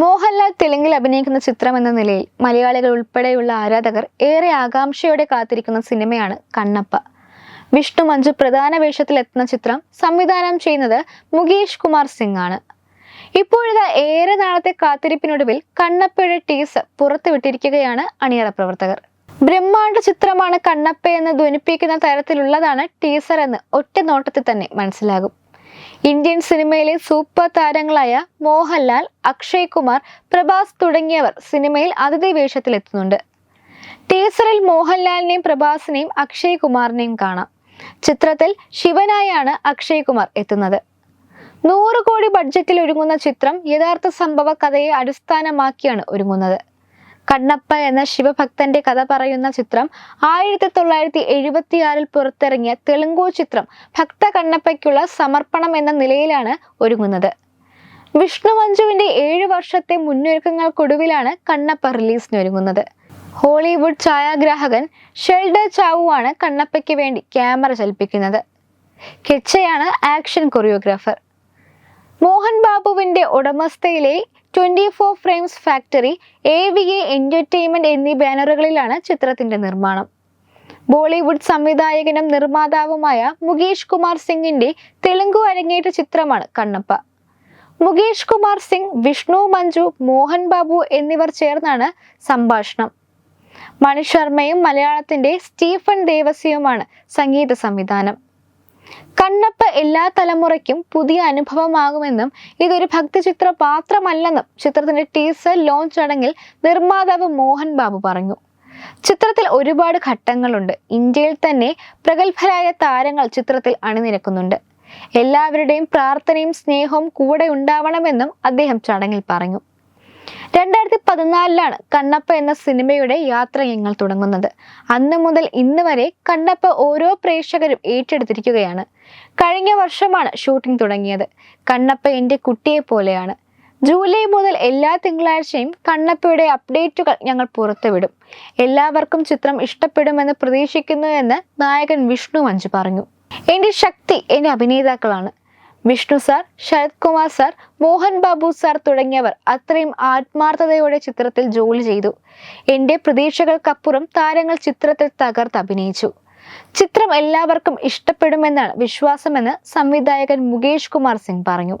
മോഹൻലാൽ തെലുങ്കിൽ അഭിനയിക്കുന്ന ചിത്രം എന്ന നിലയിൽ മലയാളികൾ ഉൾപ്പെടെയുള്ള ആരാധകർ ഏറെ ആകാംക്ഷയോടെ കാത്തിരിക്കുന്ന സിനിമയാണ് കണ്ണപ്പ. വിഷ്ണു മഞ്ജു പ്രധാന വേഷത്തിലെത്തുന്ന ചിത്രം സംവിധാനം ചെയ്യുന്നത് മുകേഷ് കുമാർ സിംഗ് ആണ് ഇപ്പോഴിതാ ഏറെ നാളത്തെ കാത്തിരിപ്പിനൊടുവിൽ കണ്ണപ്പയുടെ ടീസ് പുറത്തുവിട്ടിരിക്കുകയാണ് അണിയറ പ്രവർത്തകർ. ബ്രഹ്മാണ്ഡ ചിത്രമാണ് കണ്ണപ്പ എന്ന് ധ്വനിപ്പിക്കുന്ന തരത്തിലുള്ളതാണ് ടീസർ എന്ന് ഒറ്റ നോട്ടത്തിൽ തന്നെ മനസ്സിലാകും. ഇന്ത്യൻ സിനിമയിലെ സൂപ്പർ താരങ്ങളായ മോഹൻലാൽ അക്ഷയ് കുമാർ പ്രഭാസ് തുടങ്ങിയവർ സിനിമയിൽ അതിഥി വേഷത്തിലെത്തുന്നുണ്ട്. ടീസറിൽ മോഹൻലാലിനെയും പ്രഭാസിനെയും അക്ഷയ് കുമാറിനെയും കാണാം. ചിത്രത്തിൽ ശിവനായാണ് അക്ഷയ് കുമാർ എത്തുന്നത്. നൂറ് കോടി ബഡ്ജറ്റിൽ ഒരുങ്ങുന്ന ചിത്രം യഥാർത്ഥ സംഭവ കഥയെ അടിസ്ഥാനമാക്കിയാണ് ഒരുങ്ങുന്നത്. കണ്ണപ്പ എന്ന ശിവഭക്തന്റെ കഥ പറയുന്ന ചിത്രം ആയിരത്തി തൊള്ളായിരത്തി എഴുപത്തിയാറിൽ പുറത്തിറങ്ങിയ തെലുങ്കു ചിത്രം ഭക്ത കണ്ണപ്പയ്ക്കുള്ള സമർപ്പണം എന്ന നിലയിലാണ് ഒരുങ്ങുന്നത്. വിഷ്ണു മഞ്ജുവിന്റെ ഏഴു വർഷത്തെ മുന്നൊരുക്കങ്ങൾക്കൊടുവിലാണ് കണ്ണപ്പ റിലീസിന് ഒരുങ്ങുന്നത്. ഹോളിവുഡ് ഛായാഗ്രാഹകൻ ഷെൽഡർ ചാവുവാണ് കണ്ണപ്പയ്ക്ക് വേണ്ടി ക്യാമറ ചലിപ്പിക്കുന്നത്. കെച്ചയാണ് ആക്ഷൻ കൊറിയോഗ്രാഫർ. മോഹൻ ബാബുവിന്റെ ഉടമസ്ഥയിലെ twenty four frames factory A V A entertainment എന്നീ ബാനറുകളിലാണ് ചിത്രത്തിന്റെ നിർമ്മാണം. ബോളിവുഡ് സംവിധായകനും നിർമ്മാതാവുമായ മുകേഷ് കുമാർ സിംഗിന്റെ തെലുങ്കു അരങ്ങേറ്റ ചിത്രമാണ് കണ്ണപ്പ. മുകേഷ് കുമാർ സിംഗ് വിഷ്ണു മഞ്ജു മോഹൻ ബാബു എന്നിവർ ചേർന്നാണ് സംഭാഷണം. മണി ശർമ്മയും മലയാളത്തിന്റെ സ്റ്റീഫൻ ദേവസ്യയുമാണ് സംഗീത സംവിധാനം. കണ്ണപ്പ എല്ലാ തലമുറയ്ക്കും പുതിയ അനുഭവമാകുമെന്നും ഇതൊരു ഭക്തിചിത്ര പാത്രമല്ലെന്നും ചിത്രത്തിന്റെ ടീസർ ലോഞ്ച് ചടങ്ങിൽ നിർമ്മാതാവ് മോഹൻ ബാബു പറഞ്ഞു. ചിത്രത്തിൽ ഒരുപാട് ഘട്ടങ്ങളുണ്ട്. ഇന്ത്യയിൽ തന്നെ പ്രഗത്ഭരായ താരങ്ങൾ ചിത്രത്തിൽ അണിനിരക്കുന്നുണ്ട്. എല്ലാവരുടെയും പ്രാർത്ഥനയും സ്നേഹവും കൂടെ ഉണ്ടാവണമെന്നും അദ്ദേഹം ചടങ്ങിൽ പറഞ്ഞു. രണ്ടായിരത്തി പതിനാലിലാണ് കണ്ണപ്പ എന്ന സിനിമയുടെ യാത്ര ഞങ്ങൾ തുടങ്ങുന്നത്. അന്ന് മുതൽ ഇന്ന് വരെ കണ്ണപ്പ ഓരോ പ്രേക്ഷകരും ഏറ്റെടുത്തിരിക്കുകയാണ്. കഴിഞ്ഞ വർഷമാണ് ഷൂട്ടിംഗ് തുടങ്ങിയത്. കണ്ണപ്പ എന്റെ കുട്ടിയെ പോലെയാണ്. ജൂലൈ മുതൽ എല്ലാ തിങ്കളാഴ്ചയും കണ്ണപ്പയുടെ അപ്ഡേറ്റുകൾ ഞങ്ങൾ പുറത്തുവിടും. എല്ലാവർക്കും ചിത്രം ഇഷ്ടപ്പെടുമെന്ന് പ്രതീക്ഷിക്കുന്നു എന്ന് നായകൻ വിഷ്ണു മഞ്ജു പറഞ്ഞു. എന്റെ ശക്തി എന്റെ അഭിനേതാക്കളാണ്. Vishnu sir Sarath Kumar sir Mohan Babu sir തുടങ്ങിയവർ അത്രയും ആത്മാർത്ഥതയോടെ ചിത്രത്തിൽ ജോലി ചെയ്തു. എന്റെ പ്രതീക്ഷകൾക്കപ്പുറം താരങ്ങൾ ചിത്രത്തിൽ തകർത്ത് അഭിനയിച്ചു. ചിത്രം എല്ലാവർക്കും ഇഷ്ടപ്പെടുമെന്നാണ് വിശ്വാസമെന്ന് സംവിധായകൻ മുകേഷ് കുമാർ സിംഗ് പറഞ്ഞു.